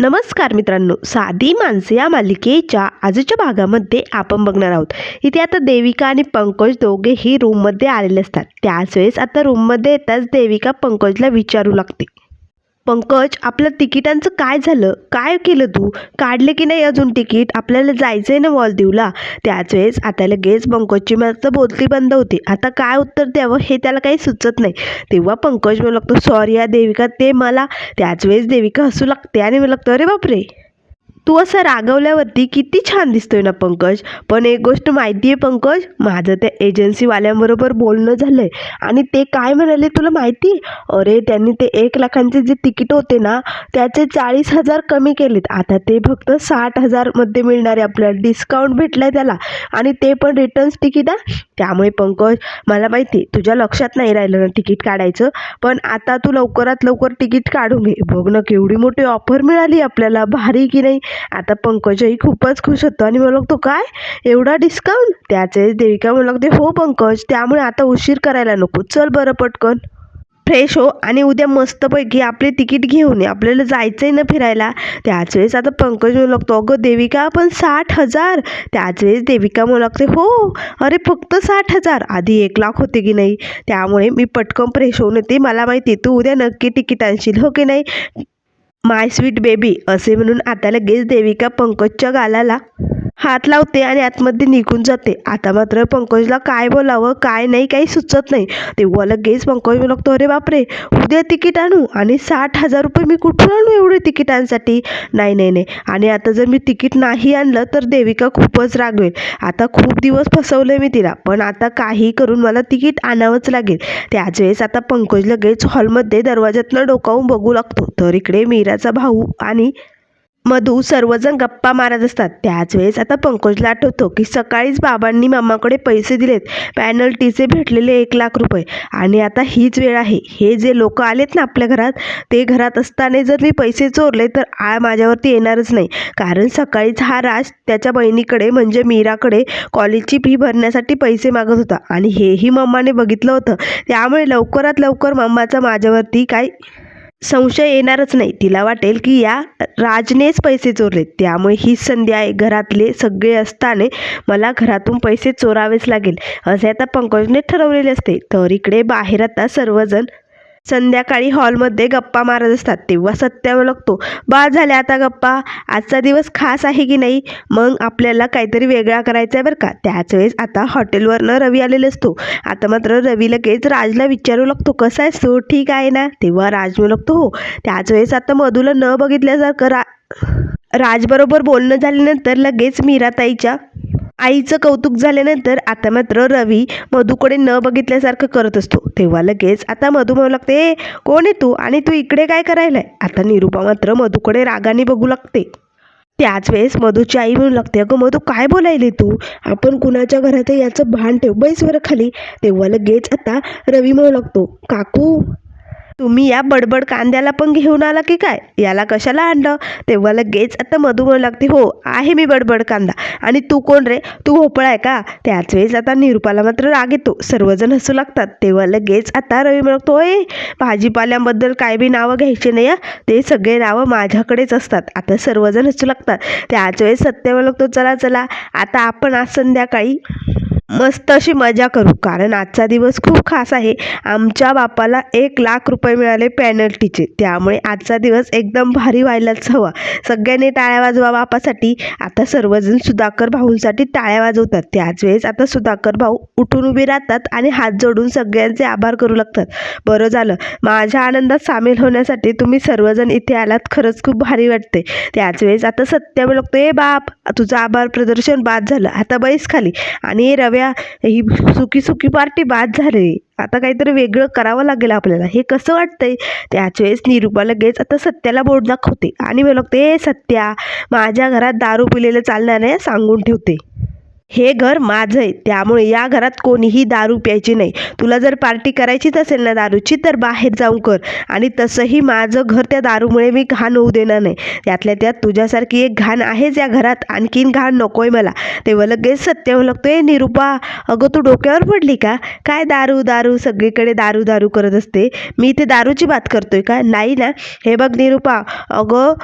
नमस्कार मित्रांनो. साधी माणसे या मालिकेच्या आजच्या भागामध्ये आपण बघणार आहोत. इथे आता देविका आणि पंकज दोघेही रूममध्ये आलेले असतात. त्याच वेळेस आता रूममध्ये येताच देविका पंकजला विचारू लागते. पंकज आपलं तिकिटांचं काय झालं? काय केलं तू? काढलं की नाही अजून तिकीट? आपल्याला जायचं आहे ना मॉलदीवला. त्याच वेळेस आता लगेच पंकजची मात्र बोलती बंद होती. आता काय उत्तर द्यावं हे त्याला काही सुचत नाही. तेव्हा पंकज म्हणू लागतो सॉरी या देविका ते मला. त्याच वेळेस देविका हसू लागते आणि मला लागतं अरे बापरे. तू असं रागवल्यावरती किती छान दिसतोय ना पंकज. पण एक गोष्ट माहिती आहे पंकज माझं त्या एजन्सीवाल्यांबरोबर बोलणं झालं आहे आणि ते काय म्हणाले तुला माहिती? अरे त्यांनी ते एक लाखांचे जे तिकीट होते ना त्याचे चाळीस हजार कमी केलेत. आता ते फक्त साठ हजारमध्ये मिळणार आहे. आपल्याला डिस्काउंट भेटला आहे त्याला. आणि ते पण रिटर्न्स तिकीट त्यामुळे पंकज मला माहिती आहे, तुझ्या लक्षात नाही राहिलं ना तिकीट काढायचं. पण आता तू लवकरात लवकर तिकीट काढून घे. बघ ना केवढी मोठी ऑफर मिळाली आपल्याला. भारी की नाही? आता पंकजही खूपच खुश होतो आणि मला लागतो काय? एवढा डिस्काउंट त्याचे देविका म्हणू लागते हो पंकज त्यामुळे आता उशीर करायला नको. चल बरं पटकन. फ्रेश हो. आणि उद्या मस्तपैकी आपले तिकीट घेऊन ये. आपल्याला जायचं आहे ना फिरायला. त्याच वेळेस आता पंकज म्हणू लागतो अगं देविका पण साठ हजार. त्याच वेळेस देविका म्हणू लागते हो अरे फक्त साठ हजार. आधी एक लाख होते की नाही? त्यामुळे मी पटकन फ्रेश होऊन येते. मला माहिती आहे, तू उद्या नक्की तिकीट आणशील हो की नाही? माय स्वीट बेबी असे म्हणून आता लगेच देविका पंकजच्या गालाला हात लावते आणि आतमध्ये निघून जाते. आता मात्र पंकजला काय बोलावं काय नाही काही सुचत नाही. तेव्हा लगेच पंकज बोलतो अरे बापरे उद्या तिकीट आणू आणि साठ हजार रुपये मी कुठून आणू एवढे तिकिटांसाठी? नाही नाही नाही. आणि आता जर मी तिकीट नाही आणलं तर देविका खूपच रागवेल आता खूप दिवस फसवलं मी तिला पण आता काही करून मला तिकीट आणावंच लागेल. त्याच वेळेस आता पंकज लगेच हॉलमध्ये दरवाज्यातनं डोकावून बघू लागतो. तर इकडे मीराचा भाऊ आणि मधू सर्वजण गप्पा मारत असतात. त्याच वेळेस आता पंकजला आठवतो की सकाळीच बाबांनी मामाकडे पैसे दिलेत. पॅनल्टीचे भेटलेले एक लाख रुपये. आणि आता हीच वेळ आहे. हे जे लोक आलेत ना आपल्या घरात ते घरात असताना जर मी पैसे चोरले तर आळ माझ्यावरती येणारच नाही. कारण सकाळीच हा राज त्याच्या बहिणीकडे म्हणजे मीराकडे कॉलेजची फी भरण्यासाठी पैसे मागत होता. आणि हेही मम्माने बघितलं होतं. त्यामुळे लवकरात लवकर मम्माचा माझ्यावरती काय संशय येणारच नाही. तिला वाटेल की या राजनेच पैसे चोरले त्यामुळे ही संधी आहे. घरातले सगळे असताना मला घरातून पैसे चोरावेच लागेल. असे आता पंकजने ठरवलेले असते. तर इकडे बाहेर आता सर्वजण संध्याकाळी हॉलमध्ये गप्पा मारत असतात. तेव्हा सत्यावर लागतो बा झाल्या आता गप्पा. आजचा दिवस खास आहे की नाही? मग आपल्याला काहीतरी वेगळा करायचा आहे बरं का? त्याच वेळेस आता हॉटेलवरनं रवी आलेला असतो. आता मात्र रवी लगेच राजला विचारू लागतो. कसा आहेस सो ठीक आहे ना? तेव्हा राज म्हणू लागतो हो. त्याच वेळेस आता मधूला न बघितल्यासारखं रा राजबरोबर बोलणं झाल्यानंतर लगेच मीराताईच्या आईचं कौतुक झाल्यानंतर आता मात्र रवी मधूकडे न बघितल्यासारखं करत असतो. तेव्हा लगेच आता मधू म्हणू लागते "ए, कोण आहे तू? आणि तू इकडे काय करायलाय? आता निरूपा मात्र मधूकडे रागाने बघू लागते. त्याच वेळेस मधूची आई म्हणू लागते अगं मधू काय बोलायले तू? आपण कुणाच्या घरात याचं भान ठेव बैस बरं खाली. तेव्हा लगेच आता रवी म्हणू लागतो काकू तुम्ही या बडबड कांद्याला पण घेऊन आला की काय? याला कशाला आणलं? तेव्हा लगेच आता मधू म्हणू लागते हो आहे मी बडबड कांदा. आणि तू कोण रे? तू भोपळा आहे का? त्याच वेळेस आता निरुपाला मात्र राग येतो. सर्वजण हसू लागतात. तेव्हा लगेच आता रवी म्हणतो होय भाजीपाल्याबद्दल काय बी नावं घ्यायची नाही ते सगळे नावं माझ्याकडेच असतात. आता सर्वजण हसू लागतात. त्याच वेळेस सत्य म्हणतो चला चला आता आपण आज संध्याकाळी मस्त अशी मजा करू. कारण आजचा दिवस खूप खास आहे. आमच्या बापाला एक लाख रुपये मिळाले पॅनल्टीचे त्यामुळे आजचा दिवस एकदम भारी व्हायलाच हवा. सगळ्यांनी टाळ्या वाजवा बापासाठी. आता सर्वजण सुधाकर भाऊंसाठी टाळ्या वाजवतात. त्याच वेळेस आता सुधाकर भाऊ उठून उभे राहतात आणि हात जोडून सगळ्यांचे आभार करू लागतात. बरं झालं. माझ्या आनंदात सामील होण्यासाठी तुम्ही सर्वजण इथे आलात. खरंच खूप भारी वाटते त्याच वेळेस आता सत्य लागतो ए बाप तुझं आभार प्रदर्शन बाद झालं. आता बैस खाली. आणि रव्या ही सुकी सुकी पार्टी बाद झाली. आता काहीतरी वेगळं करावं लागेल आपल्याला. हे कसं वाटतंय? त्याच वेळेस निरूपा लगेच आता सत्याला बोर्ड दाखवते आणि मी लागते ए सत्या माझ्या घरात दारू पिलेलं चालणार नाही सांगून ठेवते. हे घर माझं आहे त्यामुळे या घरात कोणीही दारू प्यायची नाही. तुला जर पार्टी करायचीच असेल ना दारूची तर बाहेर जाऊन कर. आणि तसंही माझं घर त्या दारूमुळे मी घाण होऊ देणार नाही. त्यातल्या त्यात तुझ्यासारखी एक घाण आहेच या घरात. आणखीन घाण नको आहे मला. तेव्हा लगेच सत्य म्हणू लागतो ए निरूपा अगं तू डोक्यावर पडली का? काय दारू दारू? सगळीकडे दारू दारू करत असते. मी इथे दारूची बात करतोय का? नाही ना. हे बघ निरूपा अगं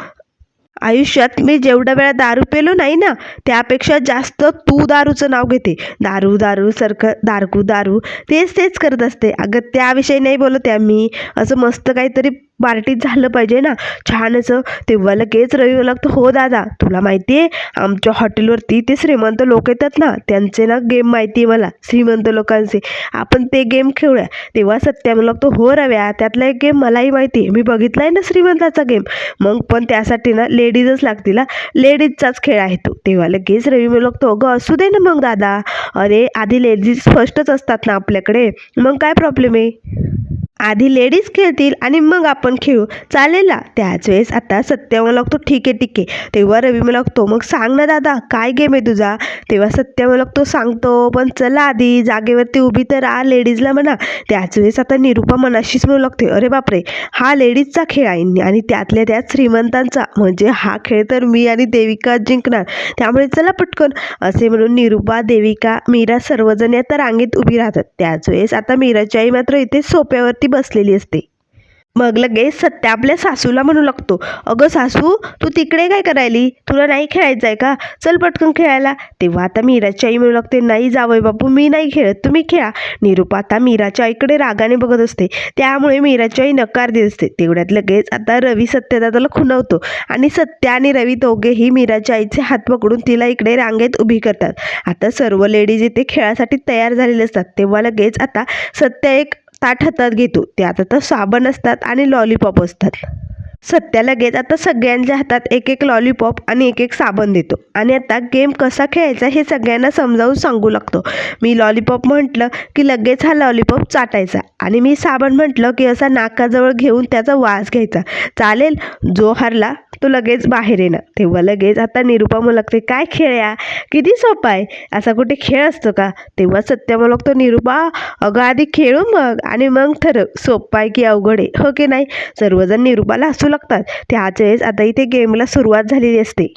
आयुष्यात मी जेवढ्या वेळा दारू पेलो नाही ना त्यापेक्षा जास्त तू दारूचं नाव घेते. दारू दारू सरखं दारकू दारू तेच तेच करत असते. अगं त्याविषयी नाही बोलत आहे मी असं मस्त काहीतरी पार्टीत झालं पाहिजे ना. छान असं तेव्हा लगेच रवी लागतो. हो दादा तुला माहिती आहे आमच्या हॉटेलवरती ते श्रीमंत लोक येतात ना त्यांचे ना गेम माहिती आहे मला श्रीमंत लोकांचे. आपण ते गेम खेळूया. तेव्हा सत्या मला लागतो हो रव्या त्यातला एक गेम मलाही माहिती आहे मी बघितला आहे ना श्रीमंताचा गेम. मग पण त्यासाठी ना लेडीजच लागतील लेडीजचाच खेळ आहे तो. तेव्हा लगेच रवी मला लागतो. अगं असू दे ना मग दादा. अरे आधी लेडीज फर्स्टच असतात ना आपल्याकडे. मग काय प्रॉब्लेम आहे? आधी लेडीज खेळतील आणि मग आपण खेळू. चालेल ना? त्याच वेळेस आता सत्य मला लागतो. ठीक आहे ठीक आहे. तेव्हा रवी मला लागतो मग सांग ना दादा काय गेम आहे तुझा? तेव्हा सत्य मला लागतो सांगतो पण चला आधी जागेवरती उभी तर आ लेडीजला म्हणा. त्याच वेळेस आता निरूपा मनाशीच म्हणू लागते अरे बापरे हा लेडीजचा खेळ आहे आणि त्यातल्या त्यात श्रीमंतांचा म्हणजे हा खेळ तर मी आणि देविका जिंकणार. त्यामुळे चला पटकन. असे म्हणून निरूपा देविका मीरा सर्वजण आता रांगेत उभी राहतात. त्याच वेळेस आता मीराची आई मात्र इथे सोप्यावरती बसलेली असते. मग लगेच सत्या आपल्या सासूला म्हणू लागतो अगं सासू तू तिकडे काय करायली? तुला नाही खेळायचं आहे का? चल पटकन खेळायला. तेव्हा आता मीराची आई म्हणू लागते नाही जावय बापू मी नाही खेळत तुम्ही खेळा. निरूपा आता मीराच्या आईकडे रागाने बघत असते. त्यामुळे मीराची आई नकार देत असते. तेवढ्यात लगेच आता रवी सत्यदादाला खुणवतो आणि सत्या आणि रवी दोघेही मीराच्या आईचे हात पकडून तिला इकडे रांगेत उभी करतात. आता सर्व लेडीज इथे खेळासाठी तयार झालेले असतात. तेव्हा लगेच आता सत्या एक ताट हातात घेतो. त्यात आता साबण असतात आणि लॉलीपॉप असतात. सत्या लगेच आता सगळ्यांच्या हातात एक एक लॉलीपॉप आणि एक एक साबण देतो. आणि आता गेम कसा खेळायचा हे सगळ्यांना समजावून सांगू लागतो. मी लॉलीपॉप म्हटलं की लगेच हा लॉलीपॉप चाटायचा. आणि मी साबण म्हटलं की असा नाकाजवळ घेऊन त्याचा वास घ्यायचा. चालेल जो हरला तो लगेच बाहेर येणार. तेव्हा लगेच आता निरूपा मला काय खेळया किती सोपा आहे? असा कुठे खेळ असतो का? तेव्हा सत्या मला लागतो निरूपा अगं आधी खेळू मग. आणि मग ठरव सोपा आहे की अवघड आहे. हो की नाही? सर्वजण निरूपाला हसू लागतात. त्याच वेळेस आता इथे गेमला सुरुवात झालेली असते.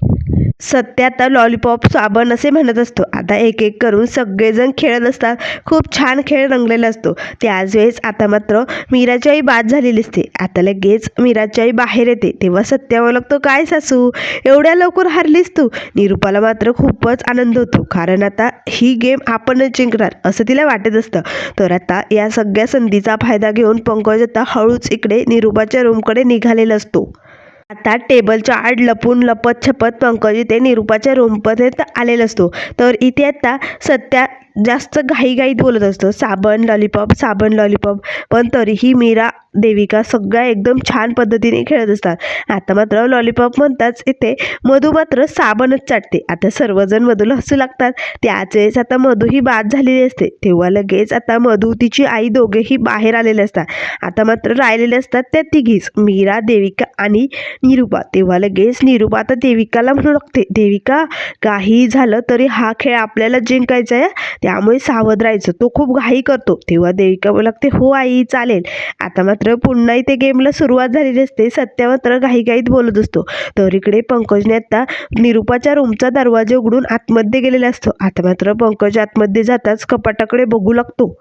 सत्य आता लॉलीपॉप साबण असे म्हणत असतो. आता एक एक करून सगळेजण खेळत असतात. खूप छान खेळ रंगलेला असतो. त्याच वेळेस आता मात्र मीराच्याही आई बाद झालेली असते. आता लगेच मीराच्याही आई बाहेर येते. तेव्हा सत्यावर ओळखतो काय सासू? एवढ्या लवकर हारलीस तू? निरूपाला मात्र खूपच आनंद होतो. कारण आता ही गेम आपणच जिंकणार असं तिला वाटत असतं. तर आता या सगळ्या संधीचा फायदा घेऊन पंकज आता हळूच इकडे निरूपाच्या रूमकडे निघालेला असतो. आता टेबलच्या आड लपून लपत छपत पंकज इथे निरूपाच्या रूमपर्यंत आलेला असतो. तर इथे आता सत्या जास्त घाईघाईत बोलत असतो. साबण लॉलीपॉप साबण लॉलीपॉप पण तरीही मीरा देविका सगळ्या एकदम छान पद्धतीने खेळत असतात. आता मात्र लॉलीपॉप म्हणताच इथे मधू मात्र साबणच चाटते. आता सर्वजण मधूला हसू लागतात. त्याच वेळेस आता मधू ही बाद झालेली असते. तेव्हा लगेच आता मधू तिची आई दोघेही बाहेर आलेले असतात. आता मात्र राहिलेले असतात त्या तिघीच मीरा देविका आणि निरूपा. तेव्हा लगेच निरूपा आता देविकाला म्हणू लागते देविका काही झालं तरी हा खेळ आपल्याला जिंकायचा आहे. त्यामुळे सावध राहायचं. तो खूप घाई करतो. तेव्हा देविका बोलू लागते हो आई चालेल. आता मात्र पुन्हा इथे गेमला सुरुवात झालेली असते. सत्या मात्र घाईघाईत बोलत असतो. तर इकडे पंकजने आता निरूपाच्या रूमचा दरवाजा उघडून आतमध्ये गेलेला असतो. आता मात्र पंकज आतमध्ये जाताच कपाटाकडे बघू लागतो.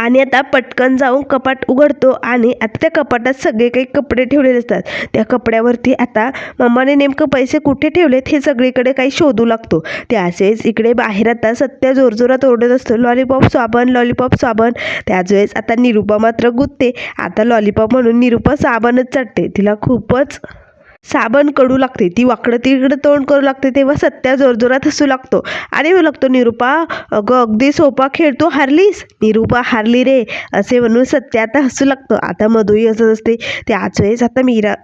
आणि आता पटकन जाऊन कपाट उघडतो आणि आता त्या कपाटात सगळे काही कपडे ठेवलेले असतात. त्या कपड्यावरती आता मम्माने नेमकं पैसे कुठे ठेवलेत हे सगळीकडे काही शोधू लागतो. त्याचेच इकडे बाहेर आता सत्या जोरजोरात ओरडत असतो लॉलीपॉप साबण लॉलीपॉप साबण. त्याच वेळेस आता निरूपा मात्र गुत्ते. आता लॉलीपॉप म्हणून निरूपा साबणच चढते तिला खूपच साबण कडू लागते ती वाकडं तिकडं तोंड करू लागते तेव्हा सत्या जोरजोरात हसू लागतो. आणि म्हणू हो लागतो निरूपा अगं अगदी सोपा खेळ तू हारलीस. निरूपा हारली रे असे म्हणून सत्या आता हसू लागतो. आता मधुही हसत असते. त्याच वेळेस आता मीरा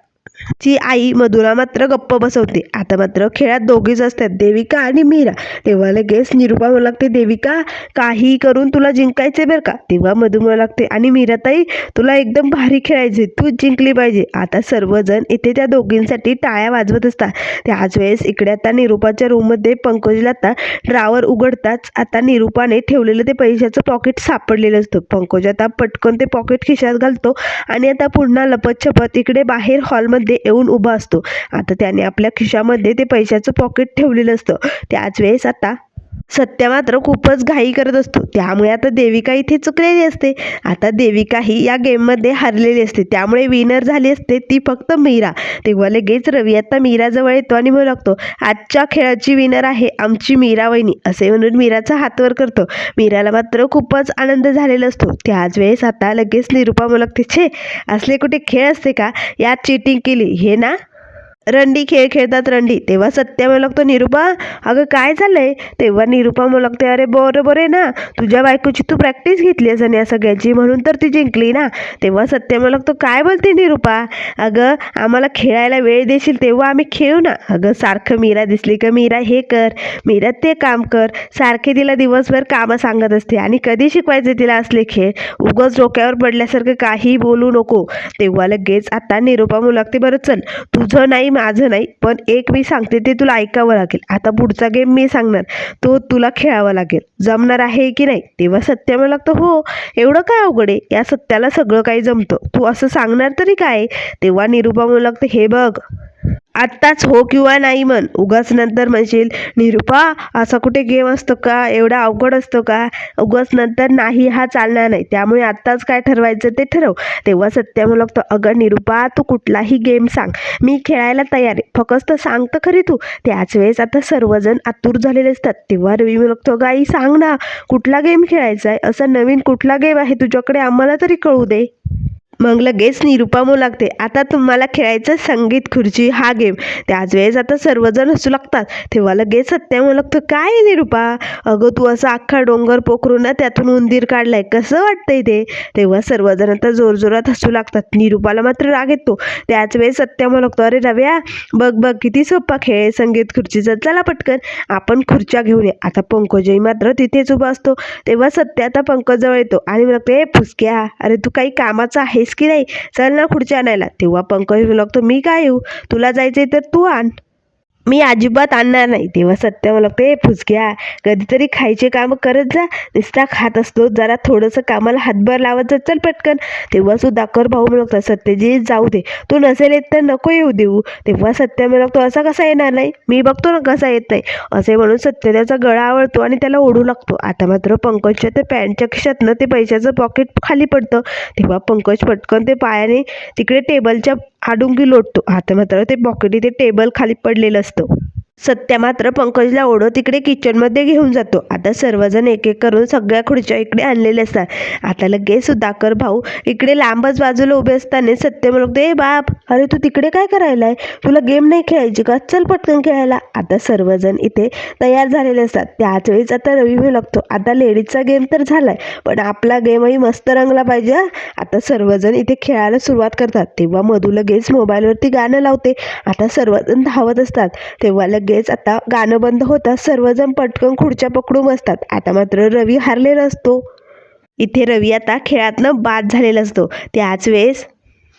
ची आई मधुरा मात्र गप्प बसवते. आता मात्र खेळात दोघीच असतात देविका आणि मीरा. तेव्हा लगेच निरूपा म्हणू लागते देविका काही करून तुला जिंकायचे बरं का? तेव्हा मधु म्हणू लागते आणि मीराताई तुला एकदम भारी खेळायचे तू जिंकली पाहिजे. आता सर्वजण इथे त्या दोघींसाठी टाळ्या वाजवत असतात. त्याच वेळेस इकडे आता निरूपाच्या रूममध्ये पंकजला आता ड्रावर उघडताच आता निरूपाने ठेवलेलं ते पैशाचं पॉकेट सापडलेलं असतं. पंकज आता पटकन ते पॉकेट खिशात घालतो आणि आता पुन्हा लपत छपत इकडे बाहेर हॉलमध्ये येऊन उभा असतो. आता त्याने आपल्या खिशामध्ये ते पैशाचं पॉकेट ठेवलेलं असतं. त्याच वेळेस आता सत्या मात्र खूपच घाई करत असतो. त्यामुळे आता देविका इथे चुकलेली असते. आता देविका ही या गेममध्ये हरलेली असते. त्यामुळे विनर झाली असते ती फक्त मीरा. तेव्हा लगेच रवी आता मीराजवळ येतो आणि म्हणू लागतो आजच्या खेळाची विनर आहे आमची मीरा वहिनी. असे म्हणून मीराचा हातवर करतो. मीराला मात्र खूपच आनंद झालेला असतो. त्याच वेळेस आता लगेच निरुपा म्हणू लागते छे असले कुठे खेळ असते का? यात चिटिंग केली हे ना? रंडी खेळ खेळतात रंडी. तेव्हा सत्या म्हणू लागतो निरुपा. अगं काय झालंय? तेव्हा निरुपा म्हणू लागते अरे बरोबर आहे ना? तुझ्या बायकोची तू प्रॅक्टिस घेतली असं या सगळ्याची म्हणून तर ती जिंकली ना? तेव्हा सत्य म्हणू लागतो काय बोलते निरुपा? अगं आम्हाला खेळायला वेळ देशील तेव्हा आम्ही खेळू ना? अगं सारखं मीरा दिसली का? मीरा हे कर. मीरा ते काम कर. सारखे तिला दिवसभर कामं सांगत असते आणि कधी शिकवायचे तिला असले खेळ? उगच डोक्यावर पडल्यासारखं काही बोलू नको. तेव्हा लगेच आता निरुपा म्हणू लागते बरं चल. तुझं नाही माझं नाही पण एक मी सांगते ते तुला ऐकावं लागेल. आता पुढचा गेम मी सांगणार. तो तुला खेळावा लागेल. जमणार आहे की नाही? तेव्हा सत्य मला लागतं हो एवढं काय अवघड आहे? या सत्याला सगळं काही जमतं. तू असं सांगणार तरी काय? तेव्हा निरुपा म्हणू लागतं हे बघ आत्ताच हो किंवा नाही म्हण. उगाच नंतर म्हणशील निरुपा असा कुठे गेम असतो का? एवढा अवघड असतो का? उगाच नंतर नाही हा चालणार नाही. त्यामुळे आत्ताच काय ठरवायचं ते ठरव. तेव्हा सत्या म्हणू लागतो अगं निरुपा तू कुठलाही गेम सांग. मी खेळायला तयार आहे. फकस्त सांग तर खरी तू. त्याच वेळेस आता सर्वजण आतुर झालेले असतात. तेव्हा रवी म्हणू लागतो गाई सांग ना कुठला गेम खेळायचा आहे? असा नवीन कुठला गेम आहे? तुझ्याकडे आम्हाला तरी कळू दे. मग लगेच निरुपा म्हणू लागते आता तुम्हाला खेळायचं संगीत खुर्ची हा गेम त्याच वेळेस आता सर्वजण हसू लागतात. तेव्हा लगेच सत्या म्हणू काय आहे निरुपा? अगं तू असा अख्खा डोंगर पोखरून ना त्यातून उंदीर काढलाय कसं वाटतंय ते? तेव्हा सर्वजण आता जोरजोरात हसू लागतात. निरुपाला मात्र राग येतो. त्याच वेळेस सत्या म्हणू लागतो अरे रव्या बघ बघ किती सोपा खेळ संगीत खुर्चीचा. चला पटकन आपण खुर्च्या घेऊन ये. आता पंकजही मात्र तिथेच उभा असतो. तेव्हा सत्य आता पंकजजवळ येतो आणि म्हणतो ए फुसक्या अरे तू काही कामाचा आहेस की नाही? चल ना खुर्च्या आणायला. तेव्हा पंकज बोलतो मी काय येऊ? तुला जायचंय तर तू आण. मी अजिबात आणणार नाही. तेव्हा सत्य मला ते ए फुसक्या कधीतरी खायचे काम करत जा. नुसता खात असतो. जरा थोडंसं कामाला हातभार लावत जा. चल पटकन. तेव्हा कर भाऊ म्हणतो सत्यजी जाऊ दे. तू नसेल येत तर नको येऊ देऊ. तेव्हा सत्य म्हणतो असा कसा येणार नाही? मी बघतो ना कसा येत नाही. असे म्हणून सत्य त्याचा गळा आवडतो आणि त्याला ओढू लागतो. आता मात्र पंकजच्या ते पॅन्टच्या खिशातनं ते पैशाचं पॉकेट खाली पडतं. तेव्हा पंकज पटकन ते पायाने तिकडे टेबलच्या आडुंगी लोटतो. हात मात्र ते पॉकेट इथे टेबल खाली पडलेलं असतं. सत्या मात्र पंकजला ओढो तिकडे किचनमध्ये घेऊन जातो. आता सर्वजण एक एक करून सगळ्या खुर्च्या इकडे आणलेल्या असतात. आता लगेच सुधाकर भाऊ इकडे लांबच बाजूला उभे असताना सत्य म्हणतो ए बाप अरे तू तिकडे काय करायला आहे तुला गेम नाही खेळायची का? चल पटकन खेळायला. आता सर्वजण इथे तयार झालेले असतात. त्याच वेळेस आता रवी होऊ लागतो. आता लेडीजचा गेम तर झालाय पण आपला गेमही मस्त रंगला पाहिजे आता सर्वजण इथे खेळायला सुरुवात करतात. तेव्हा मधू लगेच मोबाईलवरती गाणं लावते. आता सर्वजण धावत असतात. तेव्हा लगेच लगेच आता गाणं बंद होतात सर्वजण पटकन खुर्च्या पकडून बसतात. आता मात्र रवी हारलेला असतो. इथे रवी आता खेळातनं बाद झालेला असतो. त्याच वेळेस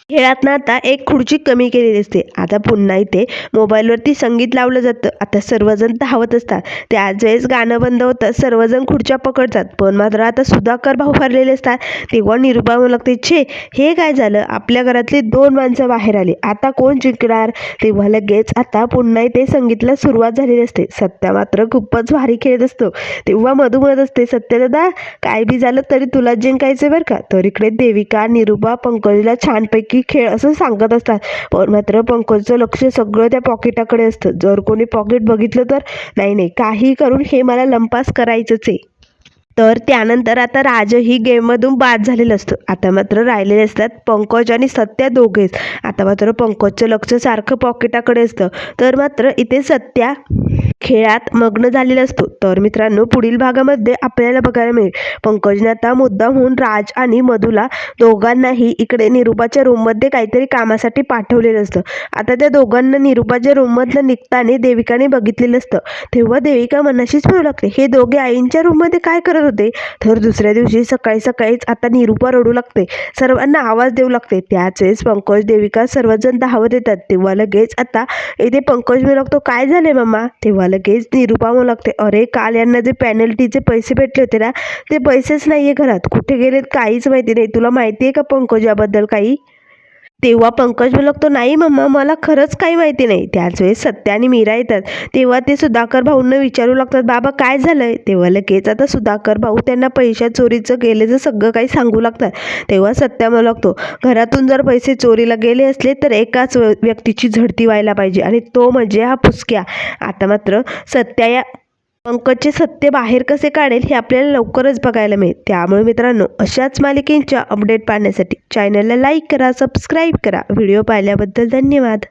खेळातनं आता एक खुर्ची कमी केलेली असते आता पुन्हा इथे मोबाईलवरती संगीत लावलं जातं. आता सर्वजण धावत असतात. त्याच वेळेस गाणं बंद होतं सर्वजण खुर्च्या पकडतात. पण मात्र आता सुधाकर भाऊ भरलेले असतात. तेव्हा निरुपा म्हणू लागते छे हे काय झालं? आपल्या घरातली दोन माणसं बाहेर आली. आता कोण जिंकणार? तेव्हा लगेच आता पुन्हा इथे संगीतला सुरुवात झालेली असते. सत्या मात्र खूपच भारी खेळत असतो. तेव्हा मधोमध असते सत्य दादा काय बी झालं तरी तुला जिंकायचं बरं का? तर इकडे देविका निरुपा पंकजला छानपैकी खेळ असं सांगत असतात. पण मात्र पंकजचं लक्ष सगळं त्या पॉकेटाकडे असतं. जर कोणी पॉकेट बघितलं तर नाही नाही काही करून हे मला लंपास करायचंच आहे. तर त्यानंतर आता राजही गेममधून बाद झालेलं असतं. आता मात्र राहिलेले असतात पंकज आणि सत्या दोघेच आता मात्र पंकजचं लक्ष सारखं पॉकेटाकडे असतं. तर मात्र इथे सत्या खेळात मग्न झालेला असतो. तर मित्रांनो पुढील भागामध्ये आपल्याला बघायला मिळेल. पंकजने आता मुद्दा राज आणि मधुला दोघांनाही इकडे निरुपाच्या रूममध्ये काहीतरी कामासाठी पाठवलेलं असतं. आता त्या दोघांना निरुपाच्या रूममधलं निघताना देविकाने बघितलेलं असतं. तेव्हा देविका मनाशीच म्हणू लागते हे दोघे आईंच्या रूममध्ये काय करत होते? तर दुसऱ्या दिवशी सकाळी सकाळीच आता निरुपा रडू लागते. सर्वांना आवाज देऊ लागते. त्याच वेळेस पंकज देविका सर्वजण धावत येतात. तेव्हा लगेच आता इथे पंकज म्हणू लागतो काय झाले मामा? तेव्हा लगेच निरुपा लागते. अरे काल यांना जे पॅनल्टीचे पैसे भेटले होते ना ते पैसेच नाही आहे घरात. कुठे गेलेत काहीच माहिती नाही. तुला माहिती आहे का पंकजाबद्दल काही? तेव्हा पंकज बोलतो नाही मम्मा मला खरंच काही माहिती नाही. त्याच वेळेस सत्या आणि मीरा येतात. तेव्हा ते सुधाकर भाऊंना विचारू लागतात बाबा काय झालं आहे तेव्हा लगेच आता सुधाकर भाऊ त्यांना पैशा चोरीचं गेल्याचं सगळं काही सांगू लागतात. तेव्हा सत्या मला लागतो घरातून जर पैसे चोरीला गेले असले तर एकाच व्य- व्यक्तीची झडती व्हायला पाहिजे आणि तो म्हणजे हा पुसक्या. आता मात्र सत्या या पंकजचे सत्य बाहेर कसे काढेल हे आपल्याला लवकरच बघायला मिळेल. त्यामुळे मित्रांनो अशाच मालिकेंच्या अपडेट पाहण्यासाठी चॅनलला लाईक करा सबस्क्राईब करा. व्हिडिओ पाहिल्याबद्दल धन्यवाद.